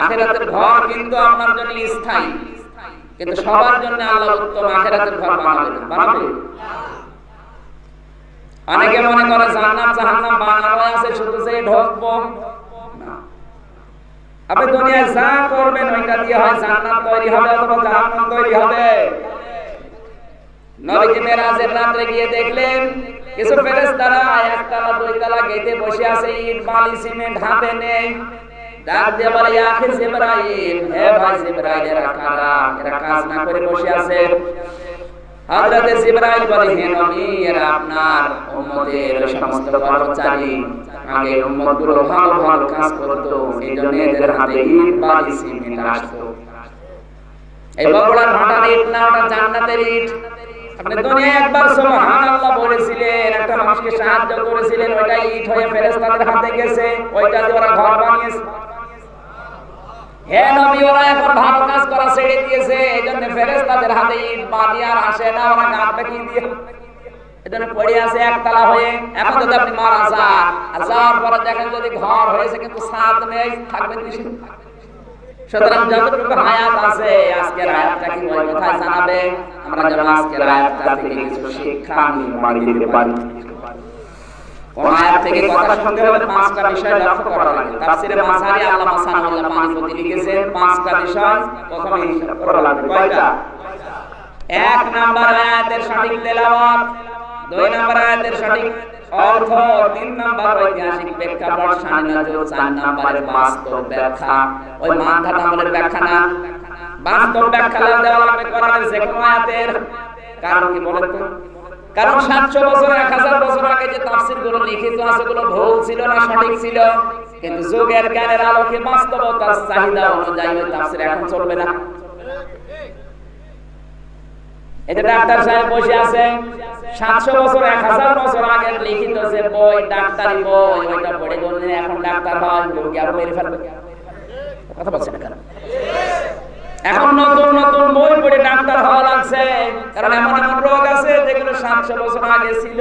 আখেরাতের ঘর কিন্তু আপনার জন্য স্থায়ী। কিন্তু সবার জন্য আল্লাহ উত্তম, আখেরাতের ঘর বানাবে বানাবে? অনেকে মনে করে জান্নাত, জাহান্নাম বানানো আছে, শুধু সেই ঢোকবো আপনি দুনিয়ায় যা করবেন, ওইটা দিয়ে হয় জান্নাত তৈরি হবে অথবা জাহান্নাম তৈরি হবে। নবীজি মেরাজের রাত্রে গিয়ে দেখলেন, কিছু ফেরেশতারা একতলা, দুইতলা গেটে বসে আছে, ইট, বালি, সিমেন্ট হাতে নেই। ডাক দিয়ে বলে আখি হে ভাই জিবরাইল এরা কারা এরা কাজ না করে বসে আছে। হযরত জিবরাইল বলে, হে নবী, এরা আপনার উম্মতের সমস্ত কর্মচারী আগে উম্মতগুলো ভালো ভালো কাজ করতো। এই এদের হাতে ইট, বালি, সিমেন্ট আসতো। এই বগুড়ার ভাটার ইট না, ওটা জান্নাতের ইট। আপনি দুনিয়ায় একবার সুবহানাল্লাহ বলেছিলেন, একটা মানুষকে সাহায্য করেছিলেন, ওইটা ইট হয়ে ফেরেশতাদের হাতে গেছে। ওইটা দিয়ে ওরা ঘর বানিয়েছে। হে নবী ওরা এখন ভালো কাজ করা ছেড়ে দিয়েছে এইজন্য ফেরেশতাদের হাতে ইট বালি আর আসে না, ওরা কাঁদবে কি দিয়ে? এজন্য পড়ে আছে একতলা হয়ে, এখন যদি আপনি মারা যান, আর যাওয়ার পরে দেখেন যদি ঘর হয়েছে কিন্তু ছাদ নেই, থাকবেন সুতরাং যতটুকু হায়াত আছে, আজকের হায়াতটা কি ওই কথায় জানাবে? আমরা যেন আজকের হায়াতটা থেকে কিছু শিক্ষা নির্মাণ দিতে পারি। কোন আয়াত থেকে হবে পাঁচটা বিষয় লক্ষ্য করা লাগে। তাফসিরে মাসারি পানিপতি লিখেছেন পাঁচটা বিষয় প্রথমে হিসাব করা লাগবে কয়টা? এক নাম্বার আয়াতের সঠিক তেলাওয়াত দুই নাম্বার আয়াতের সঠিক অর্থ তিন নাম্বার ঐতিহাসিক প্রেক্ষাপট চার নাম্বারের বাস্তব ব্যাখ্যা। ওই আমলের ব্যাখ্যা না। বাস্তব ব্যাখ্যা দেওয়া লাগবে কোরআনের যে কোনো আয়াতের। কারণ কি বলেন তো কারণ সাতশো বছর এক হাজার বছর আগে লিখিত আছে গুলো ভুল ছিল না, সঠিক ছিল। কিন্তু যুগের জ্ঞানের আলোকে বাস্তবতার চাহিদা অনুযায়ী তাফসির এখন চলবে না। যে ডাক্তার সাহেব বসে আছে। সাতশো বছর, এক হাজার বছর লিখিত যে বই, ডাক্তারি বই, ওইটা পড়ে বললেন এখন ডাক্তার হয়, রোগী আরও মেরে ফেলবে। কথা বলছে না এখন নতুন নতুন বই পড়ে ডাক্তার হওয়া লাগছে। কারণ এমন এমন রোগ আছে যেগুলো সাতশো বছর আগে ছিল।